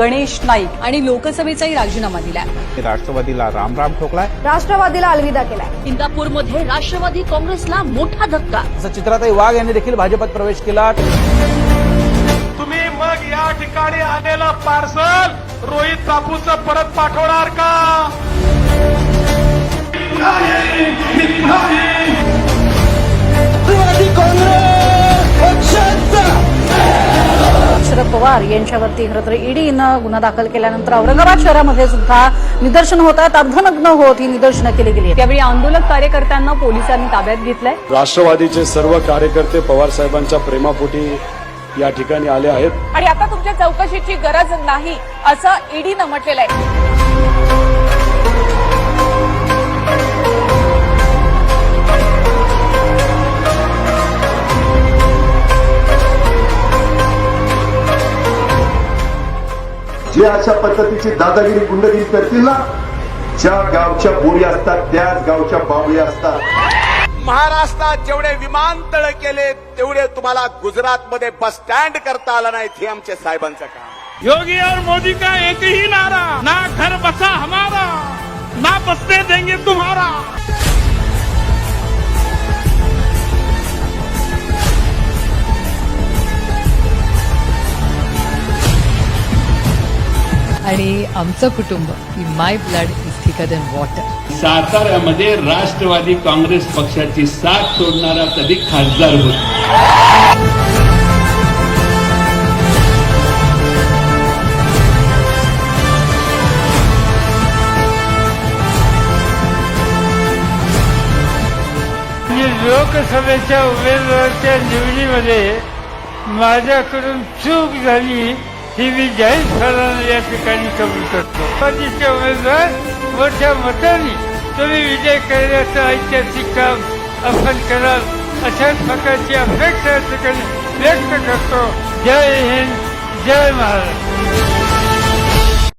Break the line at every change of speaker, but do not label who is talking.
गणेश नाईक आणि लोकसभेचाही राजीनामा दिलाय.
राष्ट्रवादीला रामराम ठोकलाय.
राष्ट्रवादीला अलविदा केलाय.
इंदापूरमध्ये राष्ट्रवादी काँग्रेसला मोठा धक्का.
असं चित्राताई वाघ यांनी देखील भाजपात प्रवेश केला.
तुम्ही मग या ठिकाणी आलेलं पार्सल रोहित कापूचं परत पाठवणार का?
पवार यांच्यावरती खरं तर ईडीनं गुन्हा दाखल केल्यानंतर औरंगाबाद शहरामध्ये सुद्धा निदर्शन होत आहेत. अर्धनग्न होत ही निदर्शनं केली गेली आहेत.
त्यावेळी आंदोलक कार्यकर्त्यांना पोलिसांनी ताब्यात घेतलंय.
राष्ट्रवादीचे सर्व कार्यकर्ते पवार साहेबांच्या प्रेमापोटी या ठिकाणी आले आहेत.
आणि आता तुमच्या चौकशीची गरज नाही असं ईडीनं म्हटलेलं आहे.
जे अशा पद्धतीची दादागिरी गुंडगिरी करतील ना ज्या गावच्या बोरी असतात त्याच गावच्या बावळी असतात.
महाराष्ट्रात जेवढे विमानतळ केले तेवढे तुम्हाला गुजरातमध्ये बस स्टँड करता आलं नाही हे आमच्या साहेबांचं काम
योगी और मोदी का एक ही नारा? ना घर बसा हमारा ना बसने देंगे तुम्हारा.
आणि आमचं कुटुंब ही my blood is thicker than water.
साताऱ्यामध्ये Rashtravadi Congress पक्षाची साथ सोडणारा कधी खासदार होता. लोकसभेच्या उमेदवाराच्या निवडीमध्ये माझ्याकडून चूक झाली. ही मी जाहीरपणाने या ठिकाणी कबूल करतो. पतीचे उमेदवार मोठ्या मताने तुम्ही विजय करण्याचं ऐतिहासिक काम आपण कराल अशाच प्रकारची अपेक्षा या ठिकाणी व्यक्त करतो. जय हिंद जय महाराष्ट्र.